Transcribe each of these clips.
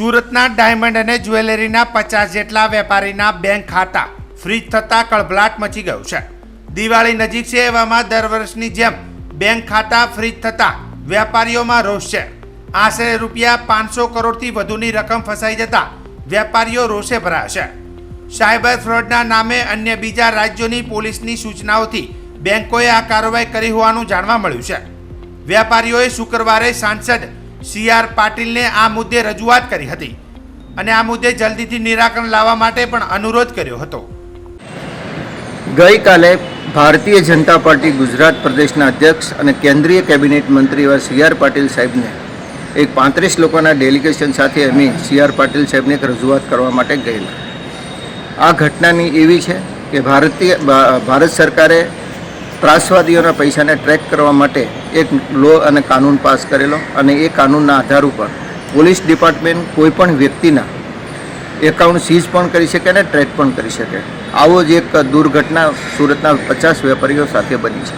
સુરતના ડાયમંડ અને જ્વેલરીના પચાસ જેટલા વેપારીના બેંક ખાતા ફ્રીજ થતા કળભલાટ મચી ગયું છે. દિવાળી નજીક છે એવામાં દર વર્ષની જેમ બેંક ખાતા ફ્રીજ થતા વેપારીઓમાં રોષ છે. આશરે રૂપિયા પાંચસો કરોડથી વધુની રકમ ફસાઈ જતા વેપારીઓ રોષે ભરાયા છે સાયબર ફ્રોડના નામે અન્ય બીજા રાજ્યોની પોલીસની સૂચનાઓથી બેંકોએ આ કાર્યવાહી કરી હોવાનું જાણવા મળ્યું છે. વેપારીઓએ શુક્રવારે સાંસદ સી આર પાટીલને આ મુદ્દે રજૂઆત કરી હતી અને આ મુદ્દે જલ્દીથી નિરાકરણ લાવવા માટે પણ અનુરોધ કર્યો હતો. ગઈકાલે ભારતીય જનતા પાર્ટી ગુજરાત પ્રદેશના અધ્યક્ષ અને કેન્દ્રીય કેબિનેટ મંત્રી એવા સી આર પાટીલ સાહેબને, એક પાંત્રીસ લોકોના ડેલિગેશન સાથે અમે સી આર પાટીલ સાહેબને એક રજૂઆત કરવા માટે ગયેલા. આ ઘટનાની એવી છે કે ભારતીય ભારત સરકારે ત્રાસવાદીઓના પૈસાને ટ્રેક કરવા માટે એક લો અને કાનૂન પાસ કરેલો અને એ કાનૂનના આધાર ઉપર પોલીસ ડિપાર્ટમેન્ટ કોઈપણ વ્યક્તિના એકાઉન્ટ સીઝ પણ કરી શકે અને ટ્રેક પણ કરી શકે. આવો જ એક દુર્ઘટના સુરતના પચાસ વેપારીઓ સાથે બની છે.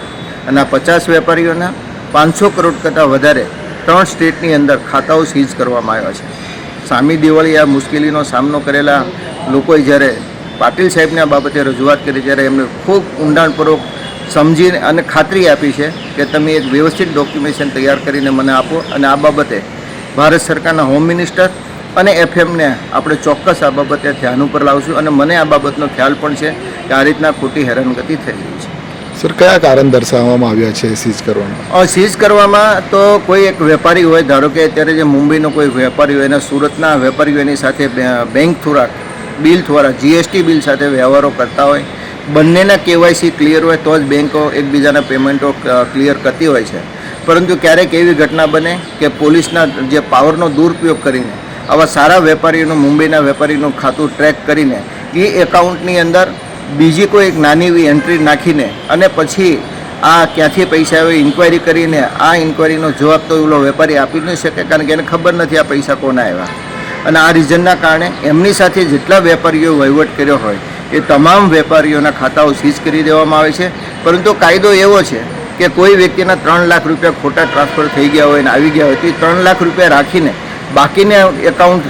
અને આ પચાસ વેપારીઓના પાંચસો કરોડ કરતાં વધારે ત્રણ સ્ટેટની અંદર ખાતાઓ સીઝ કરવામાં આવ્યા છે. સામી દિવાળી આ મુશ્કેલીનો સામનો કરેલા લોકોએ જ્યારે પાટીલ સાહેબને આ બાબતે રજૂઆત કરી, ત્યારે એમને ખૂબ ઊંડાણપૂર્વક સમજીને અને ખાતરી આપી છે કે તમે એક વ્યવસ્થિત ડોક્યુમેન્ટેશન તૈયાર કરીને મને આપો અને આ બાબતે ભારત સરકારના હોમ મિનિસ્ટર અને એફએમને આપણે ચોક્કસ આ બાબતે ધ્યાન ઉપર લાવશું અને મને આ બાબતનો ખ્યાલ પણ છે કે આ રીતના ખોટી હેરાનગતિ થઈ રહી છે. સર કયા કારણ દર્શાવવામાં આવ્યા છે સીઝ કરવામાં સીઝ કરવામાં તો કોઈ એક વેપારી હોય ધારો કે અત્યારે જે મુંબઈનો કોઈ વેપારી હોય એના સુરતના વેપારીઓ એની સાથે બેંક દ્વારા બિલ દ્વારા જીએસટી બિલ સાથે વ્યવહારો કરતા હોય બંનેના કેવાયસી ક્લિયર હોય તો જ બેન્કો એકબીજાના પેમેન્ટો ક્લિયર કરતી હોય છે. પરંતુ ક્યારેક એવી ઘટના બને કે પોલીસના જે પાવરનો દુરુપયોગ કરીને, આવા સારા વેપારીઓનું મુંબઈના વેપારીનું ખાતું ટ્રેક કરીને, એ એકાઉન્ટની અંદર બીજી કોઈ એક નાની એવી એન્ટ્રી નાખીને અને પછી આ ક્યાંથી પૈસા આવે ઇન્ક્વાયરી કરીને આ ઇન્ક્વાયરીનો જવાબ તો એવો વેપારી આપી નહીં શકે કારણ કે એને ખબર નથી આ પૈસા કોના આવ્યા. અને આ રીઝનના કારણે એમની સાથે જેટલા વેપારીઓ વહીવટ કર્યો હોય એ તમામ વેપારીઓના ખાતાઓ સીઝ કરી દેવામાં આવે છે. પરંતુ કાયદો એવો છે કે કોઈ વ્યક્તિના ત્રણ લાખ રૂપિયા ખોટા ટ્રાન્સફર થઈ ગયા હોય અને આવી ગયા હોય તો ત્રણ લાખ રૂપિયા રાખીને બાકીને એકાઉન્ટ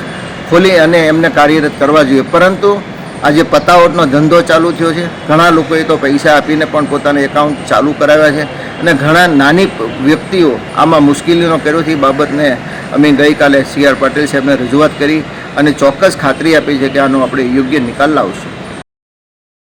ખોલી અને એમને કાર્યરત કરવા જોઈએ. પરંતુ આજે પતાવટનો ધંધો ચાલુ થયો છે. ઘણા લોકોએ તો પૈસા આપીને પણ પોતાના એકાઉન્ટ ચાલુ કરાવ્યા છે અને ઘણા નાની વ્યક્તિઓ આમાં મુશ્કેલીનો કર્યો છે. બાબતને અમે ગઈકાલે સી આર પાટીલ સાહેબને રજૂઆત કરી અને ચોક્કસ ખાતરી આપી છે કે આનો આપણે યોગ્ય નિકાલ લાવશું.